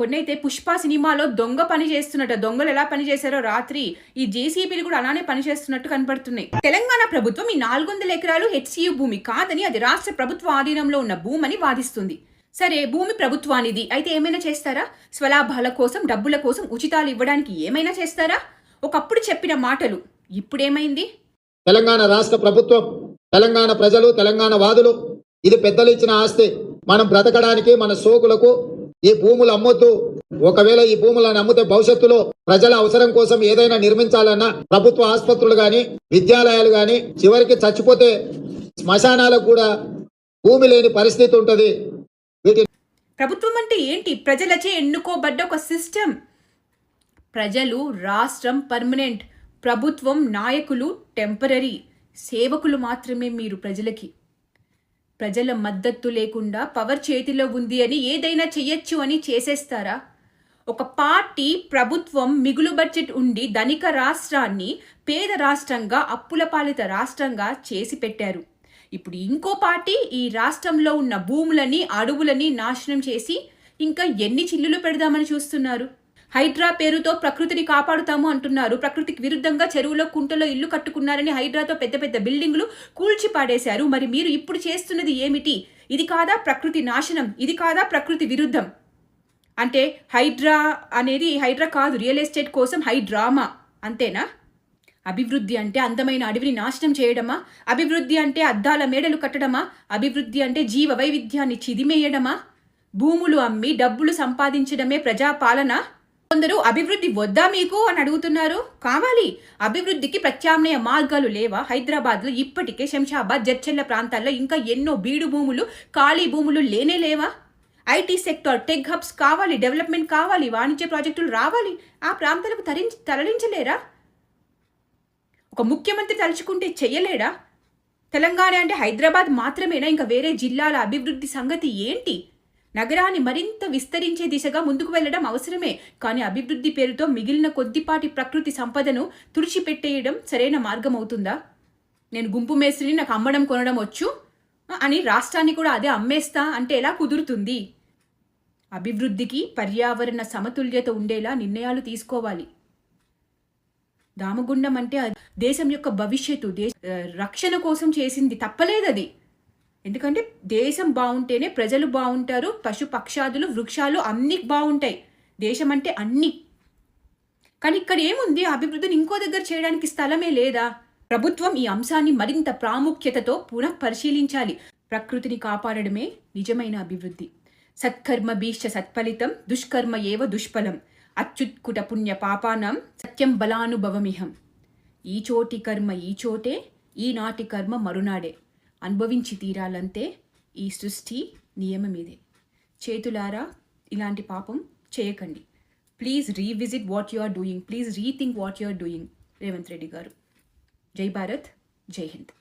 కొన్ని అయితే పుష్ప సినిమాలో దొంగ పని చేస్తున్నట్టు దొంగలు ఎలా పని చేశారో రాత్రి ఈ జేసీబీలు కూడా అలానే పని చేస్తున్నట్టు కనపడుతున్నాయి. తెలంగాణ ప్రభుత్వం ఈ నాలుగు వందల ఎకరాలు హెచ్సియు భూమి కాదని అది రాష్ట్ర ప్రభుత్వ ఆధీనంలో ఉన్న భూమని వాదిస్తుంది. సరే భూమి ప్రభుత్వానిది. అయితే ఏమైనా చేస్తారా? స్వలాభాల కోసం డబ్బుల కోసం ఉచితాలు ఇవ్వడానికి ఏమైనా చేస్తారా? ఒకప్పుడు చెప్పిన మాటలు ఇప్పుడేమైంది? తెలంగాణ రాష్ట్ర ప్రభుత్వం తెలంగాణ ప్రజలు తెలంగాణ వాదులు ఇది పెద్దలు ఇచ్చిన ఆస్తి. మనం బ్రతకడానికి మన సోకులకు ఈ భూములు అమ్మొద్దు ఒకవేళ ఈ భూములను అమ్మితే భవిష్యత్తులో ప్రజల అవసరం కోసం ఏదైనా నిర్మించాలన్నా ప్రభుత్వ ఆసుపత్రులు గాని విద్యాలయాలు గాని చివరికి చచ్చిపోతే శ్మశానాలకు కూడా భూమి లేని పరిస్థితి ఉంటది. ప్రభుత్వం అంటే ఏంటి? ప్రజలచే ఎన్నుకోబడ్డ ఒక సిస్టమ్. ప్రజలు రాష్ట్రం పర్మనెంట్ ప్రభుత్వం నాయకులు టెంపరరీ సేవకులు మాత్రమే మీరు ప్రజలకి. ప్రజల మద్దతు లేకుండా పవర్ చేతిలో ఉంది అని ఏదైనా చెయ్యొచ్చు అని చేసేస్తారా? ఒక పార్టీ ప్రభుత్వం మిగులు బడ్జెట్ ఉండి ధనిక రాష్ట్రాన్ని పేద రాష్ట్రంగా అప్పుల పాలిత రాష్ట్రంగా చేసి పెట్టారు. ఇప్పుడు ఇంకో పార్టీ ఈ రాష్ట్రంలో ఉన్న భూములని అడవులని నాశనం చేసి ఇంకా ఎన్ని చిల్లులు పెడదామని చూస్తున్నారు? హైడ్రా పేరుతో ప్రకృతిని కాపాడుతాము అంటున్నారు. ప్రకృతికి విరుద్ధంగా చెరువులో కుంటలో ఇల్లు కట్టుకున్నారని హైడ్రాతో పెద్ద పెద్ద బిల్డింగులు కూల్చి పాడేశారు మరి మీరు ఇప్పుడు చేస్తున్నది ఏమిటి? ఇది కాదా ప్రకృతి నాశనం? ఇది కాదా ప్రకృతి విరుద్ధం? అంటే హైడ్రా అనేది హైడ్రా కాదు. రియల్ ఎస్టేట్ కోసం హైడ్రామా? అంతేనా? అభివృద్ధి అంటే అందమైన అడవిని నాశనం చేయడమా? అభివృద్ధి అంటే అద్దాల మేడలు కట్టడమా? అభివృద్ధి అంటే జీవ వైవిధ్యాన్ని చిదిమేయడమా? భూములు అమ్మి డబ్బులు సంపాదించడమే ప్రజాపాలన? కొందరు అభివృద్ధి వద్దా మీకు అని అడుగుతున్నారు. కావాలి. అభివృద్ధికి ప్రత్యామ్నాయ మార్గాలు లేవా? హైదరాబాద్లో ఇప్పటికే శంషాబాద్ జడ్చెల్ల ప్రాంతాల్లో ఇంకా ఎన్నో బీడు భూములు ఖాళీ భూములు లేనే లేవా? ఐటీ సెక్టార్ టెక్ హబ్స్ కావాలి డెవలప్మెంట్ కావాలి వాణిజ్య ప్రాజెక్టులు రావాలి. ఆ ప్రాంతాలకు తరించి తరలించలేరా? ఒక ముఖ్యమంత్రి తలుచుకుంటే చెయ్యలేడా? తెలంగాణ అంటే హైదరాబాద్ మాత్రమేనా? ఇంకా వేరే జిల్లాల అభివృద్ధి సంగతి ఏంటి? నగరాన్ని మరింత విస్తరించే దిశగా ముందుకు వెళ్ళడం అవసరమే. కానీ అభివృద్ధి పేరుతో మిగిలిన కొద్దిపాటి ప్రకృతి సంపదను తుడిచిపెట్టేయడం సరైన మార్గం అవుతుందా నేను గుంపు మేస్త్రిని నాకు అమ్మడం కొనడం వచ్చు? అని రాష్ట్రాన్ని కూడా అదే అమ్మేస్తా అంటే ఎలా కుదురుతుంది? అభివృద్ధికి పర్యావరణ సమతుల్యత ఉండేలా నిర్ణయాలు తీసుకోవాలి. దామగుండం అంటే దేశం యొక్క భవిష్యత్తు దేశ రక్షణ కోసం చేసింది తప్పలేదు అది ఎందుకంటే దేశం బాగుంటేనే ప్రజలు బాగుంటారు పశు పక్షాదులు వృక్షాలు అన్ని బాగుంటాయి. దేశం అంటే అన్నీ. కానీ ఇక్కడ ఏముంది? అభివృద్ధిని ఇంకో దగ్గర చేయడానికి స్థలమే లేదా? ప్రభుత్వం ఈ అంశాన్ని మరింత ప్రాముఖ్యతతో పునః పరిశీలించాలి. ప్రకృతిని కాపాడడమే నిజమైన అభివృద్ధి. సత్కర్మ భీష్ట సత్ఫలితం దుష్కర్మ ఏవ దుష్ఫలం. అత్యుత్కుట పుణ్య పాపానం సత్యం బలానుభవమిహం. ఈ చోటి కర్మ ఈ చోటే ఈనాటి కర్మ మరునాడే. అనుభవించి తీరాలంతే ఈ సృష్టి నియమం ఇదే చేతులారా ఇలాంటి పాపం చేయకండి. Please revisit what you are doing. Please rethink what you are doing. Revanth Reddy గారు. జై భారత్ జై హింద్.